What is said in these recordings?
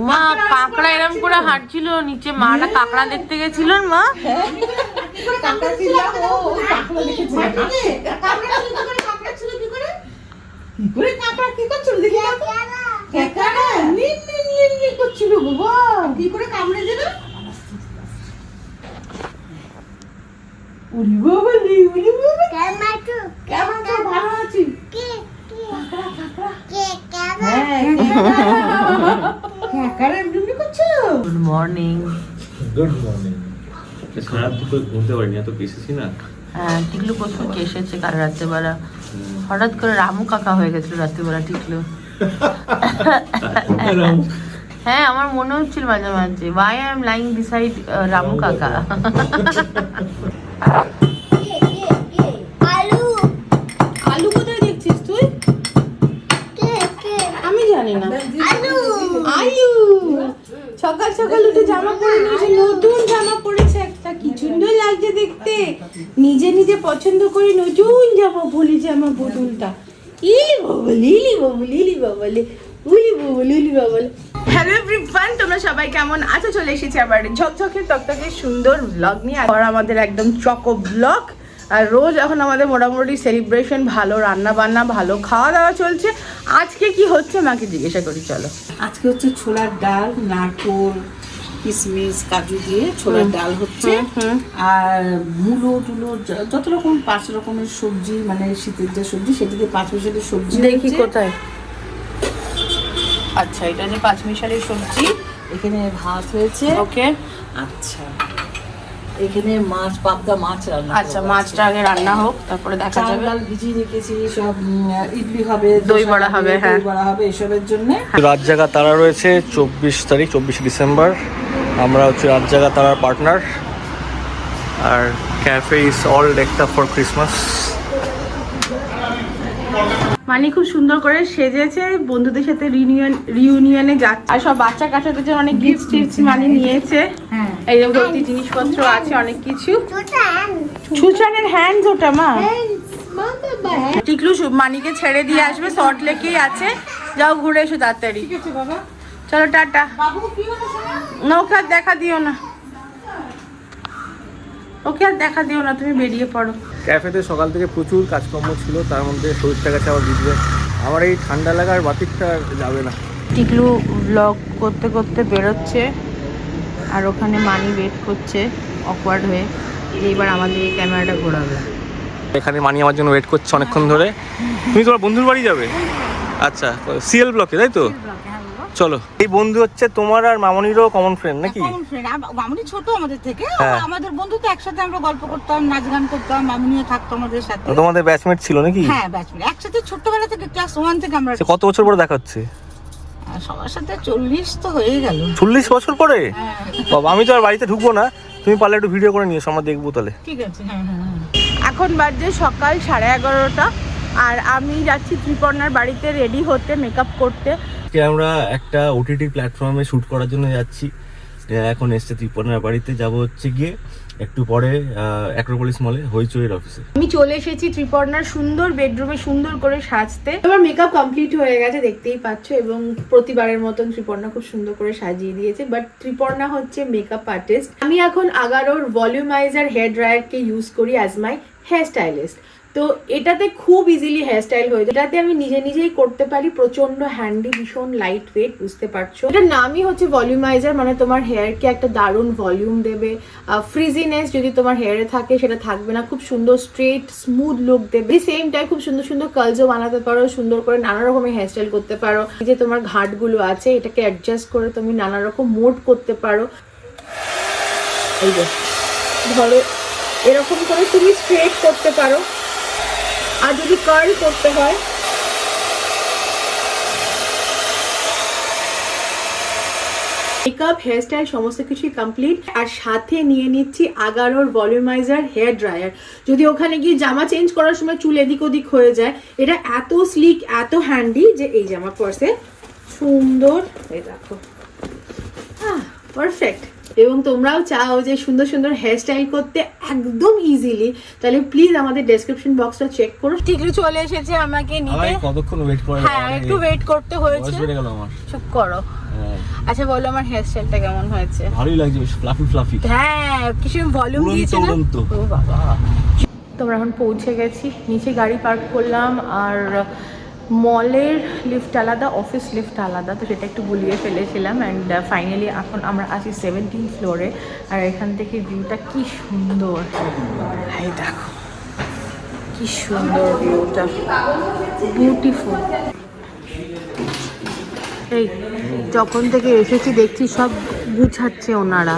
মা কাঁকড়া এরম করে হাঁটছিল নিচে মারা কাঁকড়া দেখতে গেছিলেন মা? কাঁকড়া ছিল ও ওই কাঁকড়া দেখেছে কামড়া ছিল কি করে কামড়া ছিল কি করে কি করে কাঁকড়া কি করছিল দেখি না তো। কাঁকড়া নিন নিন নিন নিন করছিল বাবা কি করে কামড়ে দিল উলি বাবা লি উলি বাবা Tomato. কেমন তো ভালো আছি Cake. কাঁকড়া কাঁকড়া Cake. হ্যাঁ কাঁকড়া এমনি করছিল গুড মর্নিং গুড মর্নিং খারাপ দুপুরে ঘুমতে পারিনি এত কেসেছি না হ্যাঁ টিকলু প্রচুর কেসেছে কাল রাত্রেবেলা। হঠাৎ করে রামু কাকা হয়ে গেছিল রাত্রিবেলা টিকলু। হ্যাঁ আমার মনে হচ্ছিল মাঝে মাঝে। Why I am lying beside Ramu কাকা। সকাল সকাল উঠে জামা পরে নিয়েছে নতুন জামা পরেছে একটা কি সুন্দর লাগছে দেখতে। নিজে নিজে পছন্দ করে নতুন জামা বলি জামা বদলটা ইলি বাবলি ইলি বাবলি ইলি বাবলি উলি বাবলি উলি বাবলি। হ্যালো এভরিওয়ান তোমরা সবাই কেমন আছো? চলে এসেছি আবার ঝকঝকে তকতকে সুন্দর ব্লগ নিয়ে। আর আমাদের একদম চকো ব্লগ আর রোজ এখন আমাদের মোটামুটি সেলিব্রেশন ভালো রান্না বান্না ভালো খাওয়া দাওয়া চলছে। আজকে কি হচ্ছে মাকে জিজ্ঞাসা করি চলো। আজকে হচ্ছে ছোলার ডাল নারকোল কিশমিশ কাজু দিয়ে ছোলার ডাল হচ্ছে। আর মূলো টুলো যত রকম পাঁচ রকমের সবজি মানে শীতের যে সবজি সেটা দিয়ে পাঁচ মিশালি সবজি দেখি। কোথায়। আচ্ছা এটা যে পাঁচ মিশালি সবজি। এখানে ভাত হয়েছে। ওকে আচ্ছা। এখানে মাছ পাবদা মাছ রান্না আচ্ছা মাছটা আগে রান্না হোক তারপরে দেখা যাবে। ডাল ভিজিয়ে রেখেছি সব ইডলি হবে দই বড়া হবে, হ্যাঁ। দই বড়া হবে এসবের জন্য। রাত জাগা তারা রয়েছে চব্বিশ তারিখ চব্বিশে ডিসেম্বর। আমরা হচ্ছে রাত জাগা তারার partner. R cafe is all decked for Christmas. মানে খুব সুন্দর করে সেজেছে বন্ধুদের সাথে রিউনিয়ন রিউনিয়নে যাচ্ছে। আর সব বাচ্চা কাচ্চাদের জন্য অনেক গিফট টিপস মানে নিয়েছে। হ্যাঁ। এই যে ভর্তি জিনিসপত্র আছে অনেক কিছু। Tutan. সুচানের হ্যান্ড ওটা মা। টিকলু সু- মানিকে ছেড়ে দিয়ে আসবে সল্ট লেকেই আছে। যাও ঘুরে এসো তাড়াতাড়ি। বাবা। চলো টাটা। বাবু কি হলো শোনা? না ওকে আর দেখা দিও না। ওকে আর দেখা দিও না তুমি বেরিয়ে পড়ো। ক্যাফেতে সকাল থেকে প্রচুর কাজকর্ম ছিল তার মধ্যে শরীরটা গেছে আবার ভিজবে। আমার এই ঠান্ডা লাগার বাতিকটা যাবে না। টিকলু ব্লগ করতে করতে বেরোচ্ছে আর ওখানে মানি ওয়েট করছে অকওয়ার্ড হয়ে। এইবার আমাদের এই ক্যামেরাটা ঘোরাবে। এখানে মানি আমার জন্য ওয়েট করছে অনেকক্ষণ ধরে। তুমি তোমার বন্ধুর বাড়ি যাবে? আচ্ছা সিএল ব্লকে তাই তো? চলো। এই বন্ধু হচ্ছে তোমার আর মামনিরও কমন ফ্রেন্ড নাকি? কমন ফ্রেন্ড মামুনি ছোট আমাদের থেকে। হ্যাঁ। আমাদের বন্ধু তো একসাথে আমরা গল্প করতাম নাচ গান করতাম মামুনিও থাকতো আমাদের সাথে। তোমাদের ব্যাচমেট ছিল নাকি? হ্যাঁ ব্যাচমেট একসাথে ছোটবেলা থেকে ক্লাস ওয়ান থেকে আমরা সে কত বছর পরে দেখা হচ্ছে? আর সবার সাথে চল্লিশ তো হয়ে গেল। চল্লিশ বছর পরে? হ্যাঁ। বাবা আমি তো আর বাড়িতে ঢুকবো না। তুমি পারলে একটু ভিডিও করে নিয়ে এসো, আমরা দেখব তাহলে। ঠিক আছে হ্যাঁ হ্যাঁ হ্যাঁ। এখন বাজে সকাল সাড়ে এগারোটা। আর আমি যাচ্ছি ত্রিপর্ণার বাড়িতে রেডি হতে মেকআপ করতে। আজকে আমরা একটা ওটিটি প্ল্যাটফর্মে শ্যুট করার জন্য যাচ্ছি। আহ, এখন এসছে ত্রিপর্ণার বাড়িতে যাব হচ্ছে গিয়ে একটু পরে অ্যাক্রোপলিস মলে হইচইয়ের অফিসে আমি চলে এসেছি ত্রিপর্ণার সুন্দর বেডরুমে সুন্দর করে সাজতে। এবার মেকআপ কমপ্লিট হয়ে গেছে দেখতেই পাচ্ছ এবং প্রতিবারের মতন ত্রিপর্ণা খুব সুন্দর করে সাজিয়ে দিয়েছে। বাট ত্রিপর্ণা হচ্ছে মেকআপ আর্টিস্ট আমি এখন আগারোর ভলিউমাইজার হেয়ার ড্রায়ারকে ইউজ করি অ্যাজ মাই হেয়ার স্টাইলিস্ট তো এটাতে খুব ইজিলি হেয়ার স্টাইল হয়ে যায়। এটাতে আমি নিজে নিজেই করতে পারি প্রচণ্ড হ্যান্ডি ভীষণ লাইট ওয়েট বুঝতে পারছ? এটার নামই হচ্ছে ভলিউমাইজার মানে তোমার হেয়ারকে একটা দারুণ ভলিউম দেবে। ফ্রিজিনেস যদি তোমার হেয়ারে থাকে, সেটা থাকবে না। খুব সুন্দর স্ট্রেট স্মুথ লুক দেবে। সেম টাইম খুব সুন্দর সুন্দর কালজও বানাতে পারো, সুন্দর করে নানা রকমের হেয়ার স্টাইল করতে পারো। যে তোমার ঘাটগুলো আছে, এটাকে অ্যাডজাস্ট করে তুমি নানা রকম মোড করতে পারো। এই যে, ধরো, এরকম করে তুমি স্ট্রেট করতে পারো। আর যদি কার্ল করতে হয়? মেকআপ হেয়ারস্টাইল সমস্ত কিছুই কমপ্লিট আর সাথে নিয়ে নিচ্ছি আগারোর ভলিউমাইজার হেয়ার ড্রায়ার যদি ওখানে গিয়ে জামা চেঞ্জ করার সময় চুল এদিক ওদিক হয়ে যায়, এটা এত স্লিক এত হ্যান্ডি যে এই জামা পার্সে সুন্দর। এই দেখো। পারফেক্ট এবং তোমরাও চাও যে সুন্দর সুন্দর হেয়ারস্টাইল করতে একদম ইজিলি তাহলে প্লিজ আমাদের ডেসক্রিপশন বক্সটা চেক করো। ঠিকই চলে এসেছে আমাকে নিতে। কতক্ষণ ওয়েট করে হ্যাঁ একটু ওয়েট করতে হয়েছে। বেড়ে গেল আমার। চুপ করো। আচ্ছা বলো আমার হেয়ারস্টাইলটা কেমন হয়েছে? ভালোই লাগছে বেশ ফ্লাফি ফ্লাফি হ্যাঁ কিছু ভলিউম দিয়েছে না? ও বাবা। তোমরা এখন পৌঁছে গেছি নিচে গাড়ি পার্ক করলাম আর মলের লিফট আলাদা অফিস লিফট আলাদা তো সেটা একটু গুলিয়ে ফেলেছিলাম অ্যান্ড ফাইনালি এখন আমরা আছি সেভেন্টিন ফ্লোরে আর এখান থেকে ভিউটা কি সুন্দর। এই দেখো কি সুন্দর ভিউটা বিউটিফুল এই যখন থেকে এসেছি দেখছি সব গুছাচ্ছে ওনারা।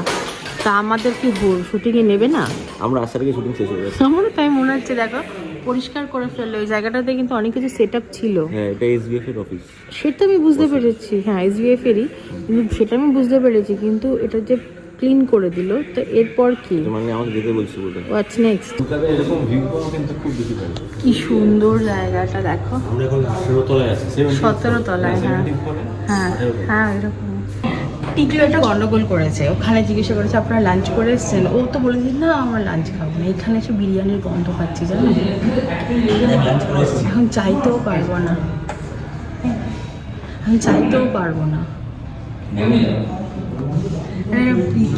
তা আমাদের কি শুটিংয়ে নেবে না? আমরা আসার আগে শুটিং শেষ হয়ে গেছে। আমারও তাই মনে হচ্ছে দেখো। পরিষ্কার করে ফেলল। ওই জায়গাটাতে কিন্তু অনেক কিছু সেট আপ ছিল। হ্যাঁ এটা এসবিএফ এর অফিস সেটা আমি বুঝতে পেরেছি। হ্যাঁ এসবিএফ এরই। কিন্তু সেটা আমি বুঝতে পেরেছি কিন্তু এটা যে ক্লিন করে দিল তো এরপর কি? মানে আমাকে যেতে বলছি বলে। হোয়াটস নেক্সট এরকম ভিউ পাওয়া কিন্তু খুব বেশি ভালো। কি সুন্দর জায়গাটা দেখো। আমরা এখন সতেরো তলায় আছি। সতেরো তলায় হ্যাঁ। হ্যাঁ হ্যাঁ এরকম। টিকলো একটা গন্ডগোল করেছে। ওখানে জিজ্ঞাসা করেছে, আপনারা লাঞ্চ করে এসছেন? ও তো বলে দিন না, আমরা লাঞ্চ খাব না। এখানে এসে বিরিয়ানির গন্ধ পাচ্ছি, জানো? এখন চাইতেও পারব না। এখন চাইতেও পারব না।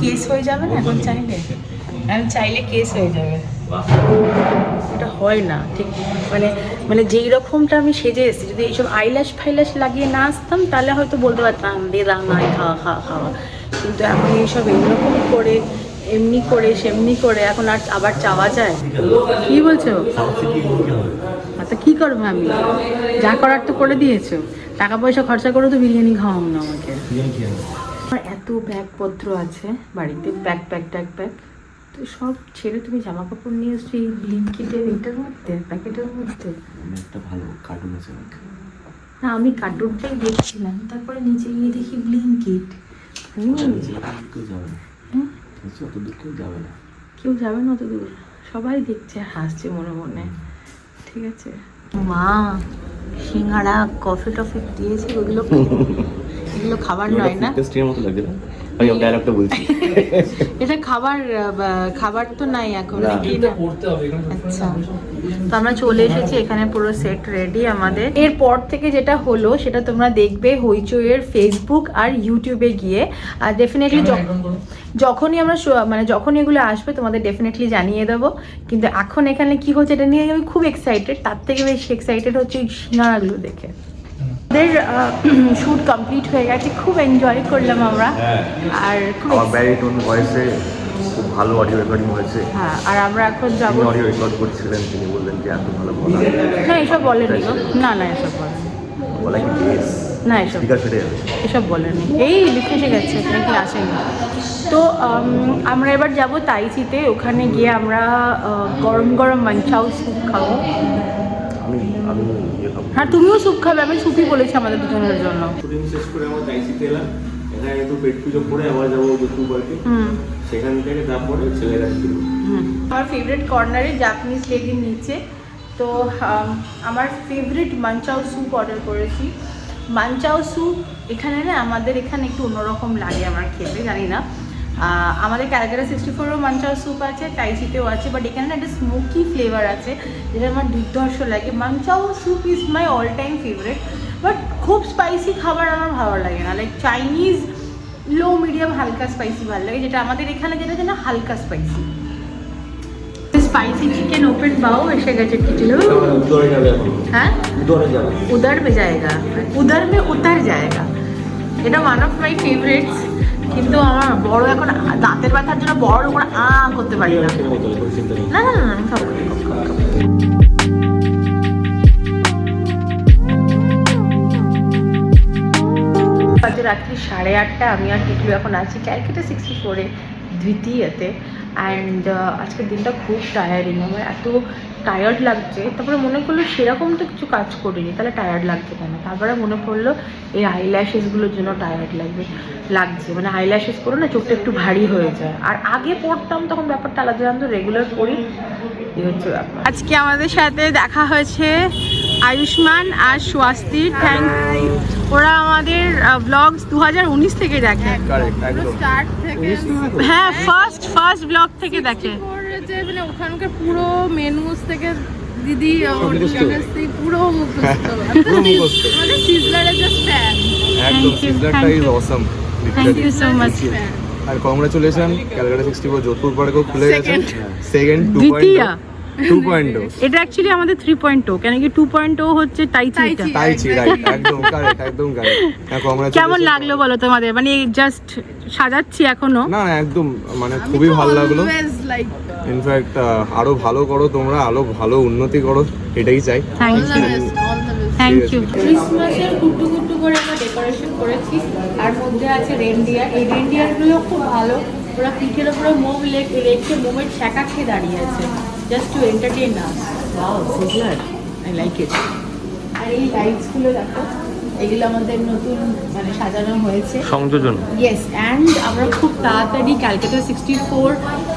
কেস হয়ে যাবে না? এখন চাইলে? এখন চাইলে কেস হয়ে যাবে। এটা হয় না ঠিক। মানে মানে যেই রকমটা আমি সেজে এসেছি যদি এইসব আইলাস ফাইলাস লাগিয়ে না আসতাম তাহলে হয়তো বলতে পারতাম দে রান্নায় খাওয়া খাওয়া খাওয়া কিন্তু এখন এইসব এইরকম করে এমনি করে সেমনি করে এখন আর আবার চাওয়া যায়? কি বলছো? আচ্ছা কি করব আমি? যা করার তো করে দিয়েছ। টাকা পয়সা খরচা করে তো বিরিয়ানি খাওয়াও না আমাকে। আমার এত ব্যাগপত্র আছে বাড়িতে ব্যাগ প্যাক ট্যাগ প্যাক তো সব ছেড়ে তুমি জামা কাপড় নিয়ে এসছো এই ব্লিঙ্কিটের এটার মধ্যে? প্যাকেটের মধ্যে? একটা ভালো কার্টুন আছে না আমি কার্টুনটাই দেখছিলাম তারপরে নিচে গিয়ে দেখি ব্লিঙ্কিট কেউ যাবে না। অত দূর কেউ যাবে না। কেউ যাবে না অত দূর সবাই দেখছে হাসছে মনে মনে। ঠিক আছে। মা সিঙ্গাড়া কফি টফি দিয়েছে ওগুলো এগুলো খাবার নয় না? টেস্টের মতো লাগছে না? আমি ডায়লগটা বলছি। এটা খাবার খাবার তো নাই এখন আচ্ছা। তো আমরা চলে এসেছি এখানে পুরো সেট রেডি আমাদের। এরপর থেকে যেটা হলো সেটা তোমরা দেখবে হইচইয়ের ফেসবুক আর ইউটিউবে গিয়ে। আর ডেফিনেটলি যখনই আমরা মানে যখন এগুলো আসবে তোমাদের ডেফিনেটলি জানিয়ে দেবো। কিন্তু এখন এখানে কি হচ্ছে এটা নিয়ে আমি খুব এক্সাইটেড তার থেকে বেশি এক্সাইটেড হচ্ছে এই সিঙ্গারাগুলো দেখে। আমাদের শ্যুট কমপ্লিট হয়ে গেছে। খুব এনজয় করলাম আমরা। আর খুব ব্যারিটোন ভয়েসে খুব ভালো অডিও রেকর্ডিং হয়েছে। হ্যাঁ আর আমরা এখন যাব অডিও রেকর্ড করছিলেন তিনি বললেন যে এত ভালো বলা। না এসব বলেনি না না এসব বলেনি। বলা কি বেশ? না এসব এসব বলেনি। এই লিফট এসে গেছে নাকি আসেনি তো আমরা এবার যাব তাইচিতে। ওখানে গিয়ে আমরা গরম গরম মাঞ্চাও স্যুপ খাব। আমি হ্যাঁ তুমিও স্যুপ খাবে আমি স্যুপই বলেছি আমাদের দুজনের জন্য। শুটিং শেষ করে আমরা তাইসিতে এলাম। এখানে একটু পেট পুজো করে আবার যাব দুপুর সেখান থেকে তারপরে ছেলেরা আমার ফেভারিট কর্নারে জাপানিজ লেডির নিচে। তো আমার ফেভারিট মাঞ্চাও স্যুপ অর্ডার করেছি। মাঞ্চাও স্যুপ এখানে না আমাদের এখানে একটু অন্যরকম লাগে আমার খেতে জানি না। আমাদের ক্যালকাটা সিক্সটি ফোরও মাঞ্চার স্যুপ আছে টাইসিতেও আছে বাট এখানে একটা স্মোকি ফ্লেভার আছে যেটা আমার দুর্ধর্ষ লাগে। মাঞ্চাও soup is my all time favourite but খুব স্পাইসি খাবার আমার ভালো লাগে না। লাইক চাইনিজ লো মিডিয়াম হালকা স্পাইসি ভালো লাগে যেটা আমাদের এখানে যেটা যেন হালকা স্পাইসি স্পাইসি চিকেন ওপেন পাও এসে গেছে হ্যাঁ? উদার মে জায়গা। উদার মে উতার জায়গা। এটা ওয়ান অফ মাই ফেভারিটস কিন্তু আমার বড় এখন দাঁতের ব্যথার জন্য বড় করে আ করতে পারি না। না না না খাব। বাজে রাত্রি সাড়ে আটটা আমি আর টিকলু এখন আছি ক্যালকাটা সিক্সটি ফোরে দ্বিতীয়তে অ্যান্ড আজকের দিনটা খুব টায়ারিং আমার এত টায়ার্ড লাগছে তারপরে মনে করল সেরকম তো কিছু কাজ করিনি তাহলে টায়ার্ড লাগছে কেন? তারপরে মনে পড়ল এই আইল্যাশেসগুলোর জন্য টায়ার্ড লাগবে লাগছে। মানে আইল্যাশেস করে না চোখটা একটু ভারী হয়ে যায়। আর আগে পড়তাম তখন ব্যাপারটা আলাদা আমি রেগুলার পড়ি এই হচ্ছে ব্যাপার। আজকে আমাদের সাথে দেখা হয়েছে আয়ুষ্মান আর স্বাস্তি থ্যাংক ওরা আমাদের ব্লগস দু হাজার উনিশ থেকে দেখে। কারেক্ট একদম। থেকে হ্যাঁ ফার্স্ট ফার্স্ট ব্লগ থেকে দেখে। যে মানে ওখানকার পুরো মেনুস থেকে দিদি পুরো মুখস্থ। পুরো মুখস্থ। মানে সিজলারের জাস্ট ফ্যান একদম সিজলারটা is awesome thank you so much R congratulation Calcutta sixty four Jodhpur পার্কেও খুলে গেছে। সেকেন্ড টু পয়েন্ট এটা অ্যাকচুয়ালি আমাদের থ্রি পয়েন্ট ও কেন কি টু পয়েন্ট ও হচ্ছে চিটা তাই ছি একদম কারেক্ট একদম কারেক্ট হ্যাঁ কেমন লাগল বলো তোমাদের? মানে জাস্ট সাজাচ্ছি এখনও। না না একদম মানে খুবই ভালো লাগল। লাইক ইনফ্যাক্ট আরও ভালো করো তোমরা আরও ভালো উন্নতি করো এটাই চাই। থ্যাংক ইউ থ্যাংক ইউ ক্রিসমাসের কুট্টু কুট্টু করে আমরা ডেকোরেশন করেছি। আর মধ্যে আছে রেনডিয়ার এই রেনডিয়ারগুলো খুব ভালো। ওরা পিঠের উপরে মোম রেখে মোমের ছ্যাঁকা খেয়ে দাঁড়িয়ে আছে। Just to entertain us wow sizzler I like it আর এই লাইটসগুলো দেখো। এগুলো আমাদের নতুন মানে সাজানো হয়েছে। সংযোজন। ইয়েস অ্যান্ড আমরা খুব তাড়াতাড়ি ক্যালকাটা সিক্সটি ফোর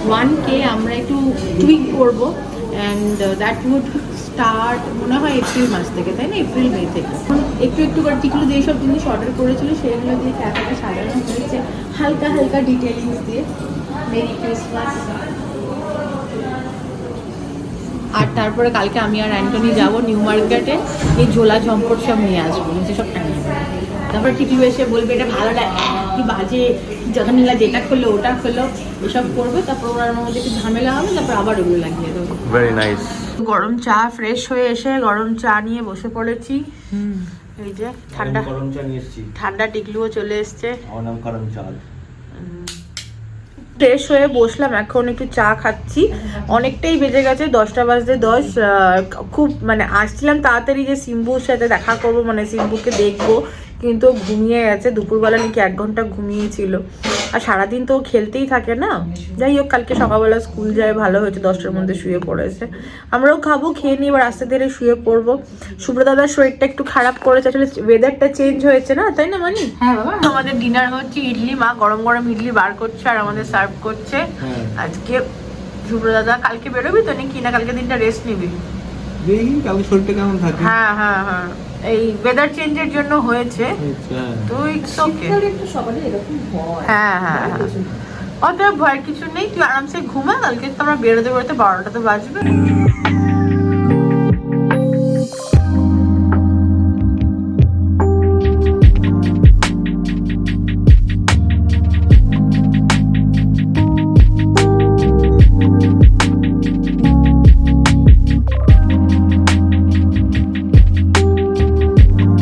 ওয়ানকে আমরা একটু টুইক করব। অ্যান্ড দ্যাট উড স্টার্ট মনে হয় এপ্রিল মাস থেকে তাই না? এপ্রিল মে থেকে। একটু একটু করে টিকলু দিয়ে সব জিনিস অর্ডার করেছিল সেগুলো দিয়ে ক্যাফেটা সাজানো হয়েছে। হালকা হালকা ডিটেলিংস দিয়ে। মেরি ক্রিসমাস আর তারপরে কালকে আমি আর অ্যান্টনি যাব নিউ মার্কেটে। এই ঝোলা ঝম্পট সব নিয়ে আসব নিচে সব টাঙিয়ে দেবো। তারপর টিকলু এসে বলবে এটা ভালো লাগে কি বাজে যখন নিলা যেটা করল ওটা করল এসব করবে তারপর ওনার মধ্যে একটু ঝামেলা হবে তারপর আবার ওগুলো লাগিয়ে দেবো। ভেরি নাইস গরম চা ফ্রেশ হয়ে এসে গরম চা নিয়ে বসে পড়েছি। এই যে ঠান্ডা গরম চা নিয়ে এসেছি। ঠান্ডা টিকলুও চলে এসছে। আমার নাম করম চাঁদ ফ্রেশ হয়ে বসলাম, এখন একটু চা খাচ্ছি। অনেকটাই বেজে গেছে, দশটা বাজতে দশ খুব মানে আসছিলাম তাড়াতাড়ি যে সিম্বুর সাথে দেখা করব মানে সিম্বুকে দেখব। কিন্তু ঘুমিয়ে গেছে দুপুরবেলা নাকি এক ঘণ্টা ঘুমিয়েছিল। আর সারাদিন তো খেলতেই থাকে না। যাই হোক কালকে সকালবেলা স্কুল যায় ভালো হয়েছে দশটার মধ্যে শুয়ে পড়েছে। আমরাও খাব খেয়ে নিয়ে এবার আস্তে ধীরে শুয়ে পড়ব। সুব্রদাদার শরীরটা একটু খারাপ করেছে আসলে ওয়েদারটা চেঞ্জ হয়েছে না তাই না মানি? হ্যাঁ আমাদের ডিনার হচ্ছে ইডলি মা গরম গরম ইডলি বার করছে আর আমাদের সার্ভ করছে। হ্যাঁ। আজকে শুভ্র দাদা কালকে বেরোবি তো নাকি না কালকে দিনটা রেস্ট নিবি? দেখি কালকে শরীরটা কেমন থাকে? হ্যাঁ হ্যাঁ হ্যাঁ। এই ওয়েদার চেঞ্জের জন্য হয়েছে। তো ইটস ওকে একটু সকালে এরকম হয়। হ্যাঁ হ্যাঁ হ্যাঁ। অতএব ভয়ের কিছু নেই তুই আরামসে ঘুমা কালকে তো আমরা বেরোতে বেরোতে বারোটা তো বাজবে।